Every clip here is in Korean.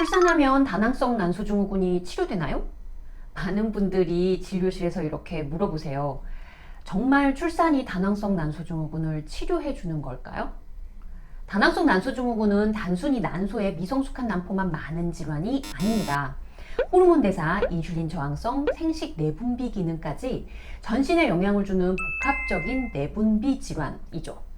출산하면 다낭성 난소증후군이 치료되나요? 많은 분들이 진료실에서 이렇게 물어보세요. 정말 출산이 다낭성 난소증후군을 치료해 주는 걸까요? 다낭성 난소증후군은 단순히 난소에 미성숙한 난포만 많은 질환이 아닙니다. 호르몬 대사, 인슐린 저항성, 생식 내분비 기능까지 전신에 영향을 주는 복합적인 내분비 질환이죠.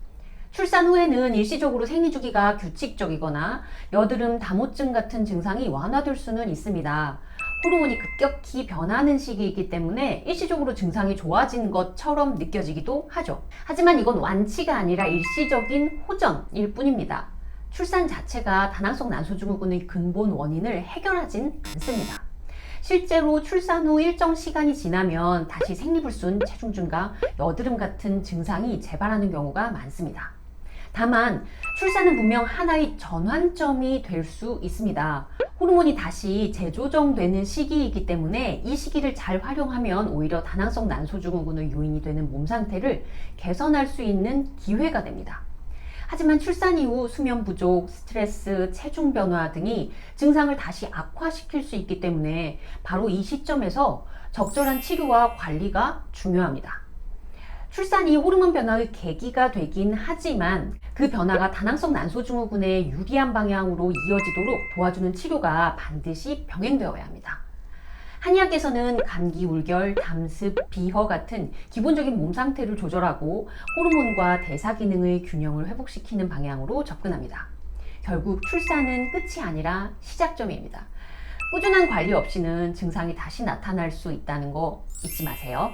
출산 후에는 일시적으로 생리 주기가 규칙적이거나 여드름, 다모증 같은 증상이 완화될 수는 있습니다. 호르몬이 급격히 변하는 시기이기 때문에 일시적으로 증상이 좋아진 것처럼 느껴지기도 하죠. 하지만 이건 완치가 아니라 일시적인 호전일 뿐입니다. 출산 자체가 다낭성 난소증후군의 근본 원인을 해결하진 않습니다. 실제로 출산 후 일정 시간이 지나면 다시 생리불순, 체중 증가, 여드름 같은 증상이 재발하는 경우가 많습니다. 다만 출산은 분명 하나의 전환점이 될 수 있습니다. 호르몬이 다시 재조정되는 시기이기 때문에 이 시기를 잘 활용하면 오히려 다낭성 난소증후군의 요인이 되는 몸 상태를 개선할 수 있는 기회가 됩니다. 하지만 출산 이후 수면 부족, 스트레스, 체중 변화 등이 증상을 다시 악화시킬 수 있기 때문에 바로 이 시점에서 적절한 치료와 관리가 중요합니다. 출산이 호르몬 변화의 계기가 되긴 하지만 그 변화가 다낭성 난소증후군에 유리한 방향으로 이어지도록 도와주는 치료가 반드시 병행되어야 합니다. 한의학에서는 감기, 울결, 담습, 비허 같은 기본적인 몸 상태를 조절하고 호르몬과 대사 기능의 균형을 회복시키는 방향으로 접근합니다. 결국 출산은 끝이 아니라 시작점입니다. 꾸준한 관리 없이는 증상이 다시 나타날 수 있다는 거 잊지 마세요.